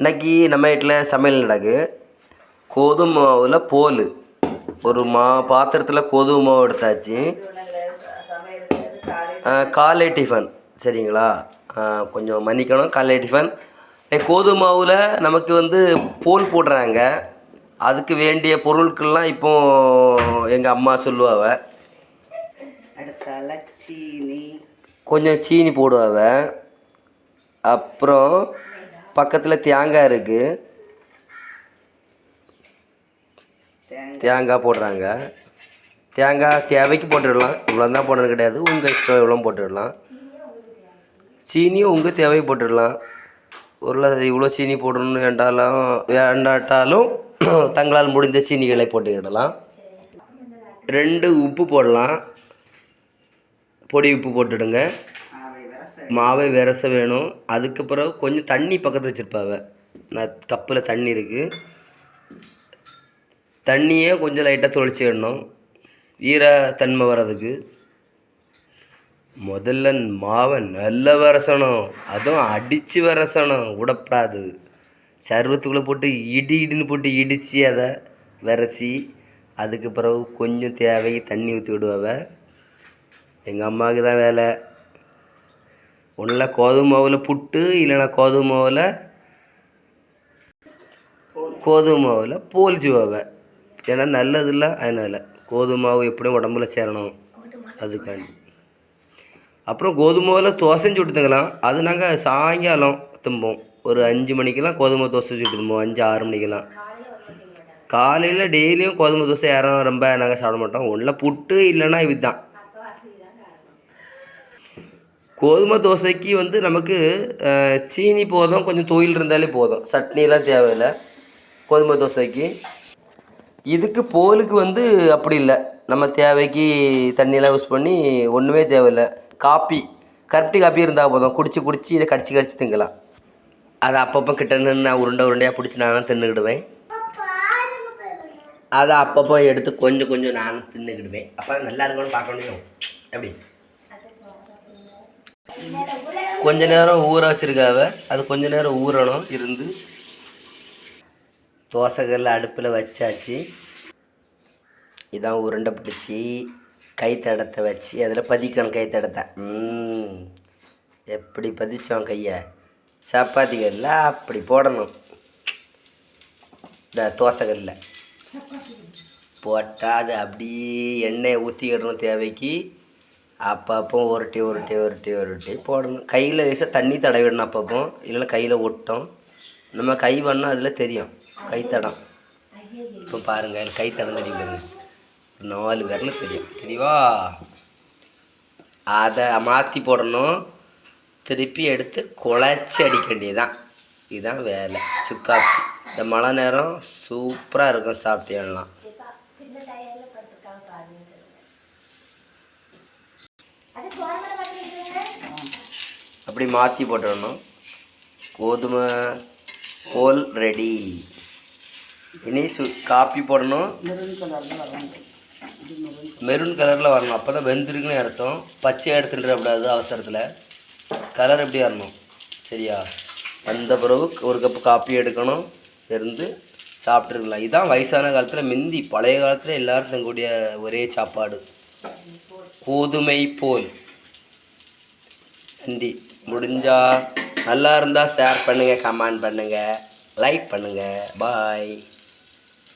இன்னைக்கு நம்ம வீட்டில் சமையல் நடக்கு. கோதுமை மாவில் போல். ஒரு மா பாத்திரத்தில் கோதுமை மாவு எடுத்தாச்சு. காலை டிஃபன் சரிங்களா? கொஞ்சம் மன்னிக்கணும் காலை டிஃபன் கோதுமை மாவில் நமக்கு வந்து போல் போடுறாங்க. அதுக்கு வேண்டிய பொருட்கள்லாம் இப்போ எங்கள் அம்மா சொல்லுவாவ. சீனி. கொஞ்சம் சீனி போடுவாவ. அப்புறம் பக்கத்தில் தேங்காய் இருக்குது தேங்காய். போடுறாங்க. தேங்காய் தேவைக்கு போட்டுடலாம். இவ்வளோ தான் போடுறது கிடையாது. உங்கள் இஷ்டம் இவ்வளோ போட்டுடலாம். சீனியும் உங்கள் தேவைக்கு போட்டுடலாம். ஒரு இவ்வளோ சீனி போடணும்னு வேண்டாலும் வேண்டாட்டாலும் தங்களால் முடிந்த சீனிகளை போட்டுக்கிடலாம். ரெண்டு உப்பு போடலாம். பொடி உப்பு போட்டுடுங்க. மாவை விரச வேணும். அதுக்கு பிறகு கொஞ்சம் தண்ணி பக்கத்தில் வச்சுருப்பாவ. நான் கப்பில் தண்ணி இருக்குது தண்ணியே கொஞ்சம் லைட்டாக தொளிச்சிடணும் தன்மை வர்றதுக்கு. முதல்ல மாவை நல்லா விரசணும். அதுவும் அடித்து விரசணும். விடப்படாது சர்வத்துக்குள்ளே போட்டு இடி இடின்னு போட்டு இடித்து அதை விரச்சி அதுக்கு பிறகு கொஞ்சம் தேவைக்கு தண்ணி ஊற்றி விடுவாவ. எங்கள் அம்மாவுக்கு தான் வேலை. ஒன்றில் கோதுமை மாவில் புட்டு இல்லைன்னா கோதுமை மாவில் கோதுமை மாவில் போலிச்சுவாவ ஏன்னா நல்லது இல்லை அதனால் கோதுமை மாவு எப்படியும் உடம்புல சேரணும். அதுக்காண்டி. அப்புறம் கோதுமை மாவில் தோசை சுட்டு அது நாங்கள் சாயங்காலம் தும்போம். ஒரு அஞ்சு மணிக்கெல்லாம் கோதுமை தோசை சுட்டு தும்போம் அஞ்சு ஆறு மணிக்கெல்லாம். காலையில் டெய்லியும் கோதுமை தோசை யாரும் ரொம்ப நாங்கள் சாப்பிட மாட்டோம். ஒன்றில் புட்டு இல்லைன்னா இதுதான். கோதுமை தோசைக்கு வந்து நமக்கு சீனி போதும் கொஞ்சம் தொயில் இருந்தாலே போதும். சட்னிலாம் தேவையில்லை. கோதுமை தோசைக்கு. இதுக்கு போலுக்கு வந்து அப்படி இல்லை. நம்ம தேவைக்கு தண்ணியெல்லாம் யூஸ் பண்ணி ஒன்றுமே தேவையில்லை. காப்பி. கருப்பட்டி காப்பி இருந்தால் போதும். குடிச்சு குடிச்சு இதை கடிச்சு கடிச்சு திங்கலாம். அதை அப்பப்போ கிட்ட நான் உருண்டை உருண்டையாக பிடிச்சி நானும் தின்னுக்கிடுவேன். அதை அப்பப்போ எடுத்து கொஞ்சம் கொஞ்சம் நானும் தின்னுக்கிடுவேன். அப்போ நல்லா இருக்கும்னு பார்க்கணும். எப்படி? கொஞ்ச நேரம் ஊற வச்சிருக்காவ. அது கொஞ்ச நேரம் ஊறணும் இருந்து. தோசைக்கல்ல அடுப்பில் வச்சாச்சு. இதான் உருண்டை பிடிச்சி கை தடத்தை வச்சு அதில் பதிக்கணும் கை தடத்தை. எப்படி பதிச்சோம் கையை? சப்பாத்திக்கல்ல அப்படி போடணும். இந்த தோசைக்கல்ல போட்டால் அது அப்படியே எண்ணெயை ஊற்றிக்கிடணும் தேவைக்கு. அப்பப்போ உருட்டி உருட்டி உருட்டி உருட்டி போடணும். கையில் லேசாக தண்ணி தடவிடணும் அப்பப்போ. இல்லைன்னா கையில் ஒட்டும். நம்ம கை பண்ணால் அதில் தெரியும். கைத்தடம் இப்போ பாருங்கள் கை கைத்தடம் தெரியும்? பாருங்க நாலு விரல் தெரியும். தெரியவா அதை மாற்றி போடணும். திருப்பி எடுத்து குழச்சி அடிக்க வேண்டியதுதான். இதுதான் வேலை. சுக்காப்பி இந்த மழை நேரம் சூப்பராக இருக்கும் சாப்பிட்டேலாம் அப்படி மாற்றி போட்டுடணும். கோதுமை கோல் ரெடி. இனி சு காப்பி போடணும். மெரூன் கலரில் வரணும். அப்போ தான் வெந்திருக்குன்னு அர்த்தம். பச்சையாக எடுத்துட்டுறக்கூடாது அவசரத்தில். கலர் எப்படி வரணும்? சரியா? அந்த பிறகு ஒரு கப்பு காப்பி எடுக்கணும். இருந்து சாப்பிட்ருக்கலாம் இதான் வயசான காலத்தில் மிந்தி. பழைய காலத்தில் எல்லோரும் தங்கக்கூடிய ஒரே சாப்பாடு. கோதுமை போல். ஹிந்தி. முடிஞ்சா நல்லா இருந்தால் ஷேர் பண்ணுங்கள் கமெண்ட் பண்ணுங்கள் லைக் பண்ணுங்கள் பாய்